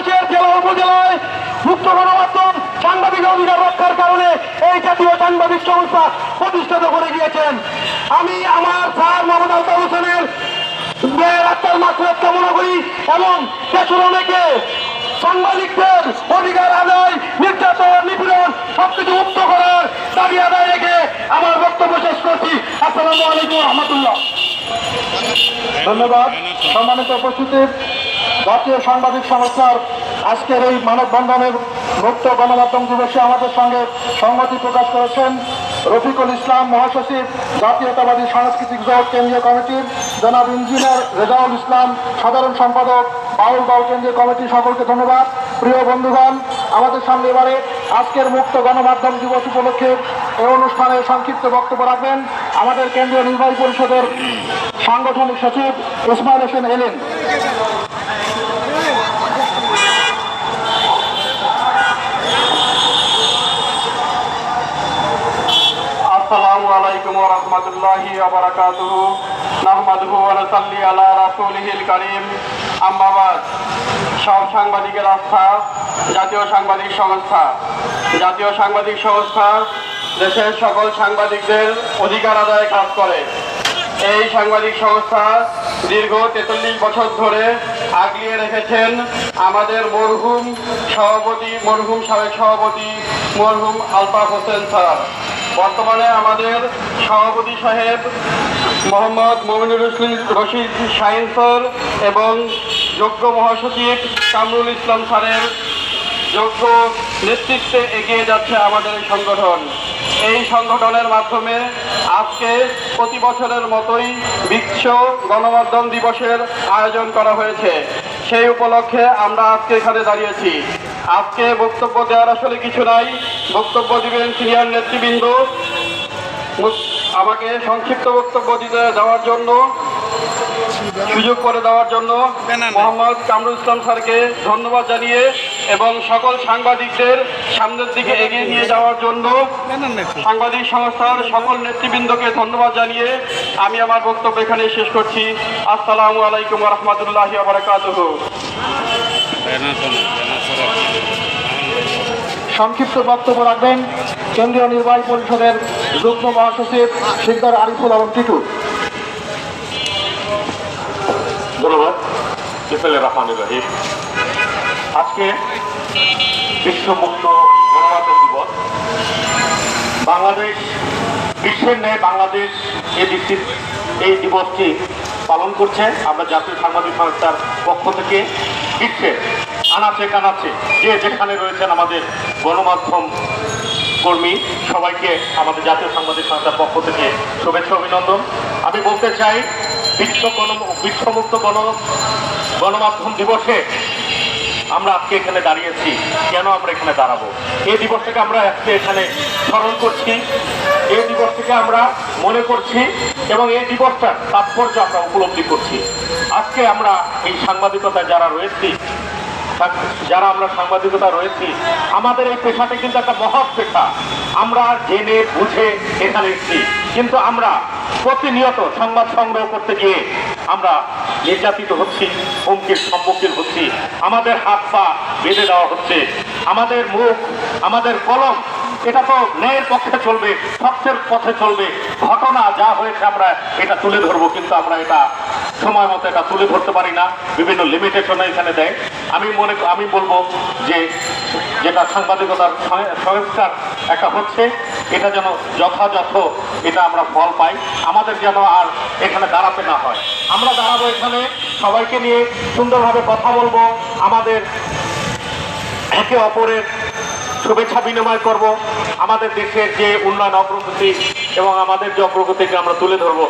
বাংলাদেশের জেলা উপজেলায় মুক্ত গণমাধ্যম সাংবাদিক অধিকার রক্ষার কারণে এই জাতীয় সাংবাদিক সংস্থা প্রতিষ্ঠিত করে গিয়েছেন। আমি আমার স্যার মোহাম্মদ আলতাফ হোসেনের আত্মার মাত্রাত কামনা করি এবং দেশের অনেকে সাংবাদিকদের অধিকার আদায়, নির্যাতন, নিপীড়ন সবকিছু মুক্ত করার দাবি আদায় রেখে আমার বক্তব্য শেষ করছি। আসসালামু আলাইকুম রহমতুল্লাহ। ধন্যবাদ। সম্মানিত উপস্থিতি। জাতীয় সাংবাদিক সংস্থার আজকের এই মানববন্ধনের মুক্ত গণমাধ্যম দিবসে আমাদের সঙ্গে সংহতি প্রকাশ করেছেন রফিকুল ইসলাম মহাসচিব, জাতীয়তাবাদী সাংস্কৃতিক জোট কেন্দ্রীয় কমিটির জনাব ইঞ্জিনিয়ার রেজাউল ইসলাম, সাধারণ সম্পাদক বাউল দল কেন্দ্রীয় কমিটি সকলকে ধন্যবাদ। প্রিয় বন্ধুগণ, আমাদের সামনে এবারে আজকের মুক্ত গণমাধ্যম দিবস উপলক্ষে এই অনুষ্ঠানে সংক্ষিপ্ত বক্তব্য রাখবেন আমাদের কেন্দ্রীয় নির্বাহী পরিষদের সাংগঠনিক সচিব ইসমাইল হোসেন এলেন। ওয়া রাহমাতুল্লাহি ওয়া বারাকাতুহু। নাহমাদুহু ওয়া নাসাল্লি আলা রাসূলিহিল কারীম। আম্মা বাদ। সব সাংবাদিকের আস্থা, জাতীয় সাংবাদিক সংস্থা। জাতীয় সাংবাদিক সংস্থা দেশের সকল সাংবাদিকদের অধিকার আদায়ে কাজ করে। এই সাংবাদিক সংস্থা দীর্ঘ তেতাল্লিশ বছর ধরে আগলিয়ে রেখেছেন আমাদের মরহুম সভাপতি, মরহুম সাবেক সভাপতি মরহুম আলতাফ হোসেন স্যার। বর্তমানে আমাদের সভাপতি সাহেব মোহাম্মদ মমিনুর রশিদ শাহিন এবং যোগ্য মহাসচিব কামরুল ইসলাম স্যারের যোগ্য নেতৃত্বে এগিয়ে যাচ্ছে আমাদের এই সংগঠন। এই সংগঠনের মাধ্যমে আজকে প্রতি বছরের মতোই বিশ্ব গণমাধ্যম দিবসের আয়োজন করা হয়েছে। সেই উপলক্ষে আমরা আজকে এখানে দাঁড়িয়েছি। আজকে বক্তব্য দেওয়ার আসলে কিছু নাই। বক্তব্য দিবেন সিনিয়র নেতৃবৃন্দ। আমাকে সংক্ষিপ্ত বক্তব্য দিতে দেওয়ার জন্য সুযোগ করে দেওয়ার জন্য মোহাম্মদ কামরুল ইসলাম স্যারকে ধন্যবাদ জানিয়ে এবং সকল সাংবাদিকদের সামনের দিকে এগিয়ে নিয়ে যাওয়ার জন্য সাংবাদিক সংস্থার সকল নেতৃবৃন্দকে ধন্যবাদ জানিয়ে আমি আমার বক্তব্য এখানে শেষ করছি। আসসালামু আলাইকুম রহমতুল্লাহ বারকাতুহ। সংক্ষিপ্ত বক্তব্য রাখবেন কেন্দ্রীয় নির্বাহী পরিষদের যুগ্ম মহাসচিব শিকদার আরিফুল আলম টিটু। ধন্যবাদ। বিসমিল্লা রহমান রহিম আজকে বিশ্ব মুক্ত গণমাধ্যম দিবস। বাংলাদেশ, বিশ্বের ন্যায় বাংলাদেশ এই দিবসটি পালন করছে আমরা জাতীয় সাংবাদিক সংস্থার পক্ষ থেকে বিশ্বের আনাচে কানাচে যে যেখানে রয়েছেন আমাদের গণমাধ্যম কর্মী, সবাইকে আমাদের জাতীয় সাংবাদিক সংস্থার পক্ষ থেকে শুভেচ্ছা, অভিনন্দন। আমি বলতে চাই, বিশ্ব গণ, বিশ্বমুক্ত গণ, গণমাধ্যম দিবসে আমরা আজকে এখানে দাঁড়িয়েছি। কেন আমরা এখানে দাঁড়াবো? এই দিবসটাকে আমরা আজকে এখানে স্মরণ করছি। এই দিবসটাকে আমরা মনে করছি এবং এই দিবসটার তাৎপর্য আমরা উপলব্ধি করছি। আজকে আমরা এই সাংবাদিকতা যারা রয়েছি, যারা আমরা সাংবাদিকতা রয়েছি, আমাদের এই পেশাটা কিন্তু একটা মহৎ পেশা। আমরা জেনে, বুঝে এখানে এসেছি। কিন্তু আমরা প্রতিনিয়ত সংবাদ সংগ্রহ করতে গিয়ে আমরা নির্যাতিত হচ্ছি, হুমকির সম্মুখীন হচ্ছি। আমাদের হাত পা বেঁধে দেওয়া হচ্ছে। আমাদের মুখ, আমাদের কলম এটা তো ন্যায়ের পক্ষে চলবে, সত্যের পথে চলবে। ঘটনা যা হয়েছে আমরা এটা তুলে ধরবো, কিন্তু আমরা এটা সময় মতো এটা তুলে ধরতে পারি না। বিভিন্ন লিমিটেশন এখানে দেয়। আমি মনে, আমি বলব যে যেটা সাংবাদিকতার সংস্কার একটা হচ্ছে, এটা যেন যথাযথ এটা আমরা ফল পাই। আমাদের যেন আর এখানে দাঁড়াতে না হয়। আমরা দাঁড়াবো এখানে, সবাইকে নিয়ে সুন্দরভাবে কথা বলব। আমাদের একে অপরের শুভেচ্ছা বিনিময় করব। আমাদের দেশের যে উন্নয়ন অগ্রগতি এবং আমাদের যে অগ্রগতিকে আমরা তুলে ধরবো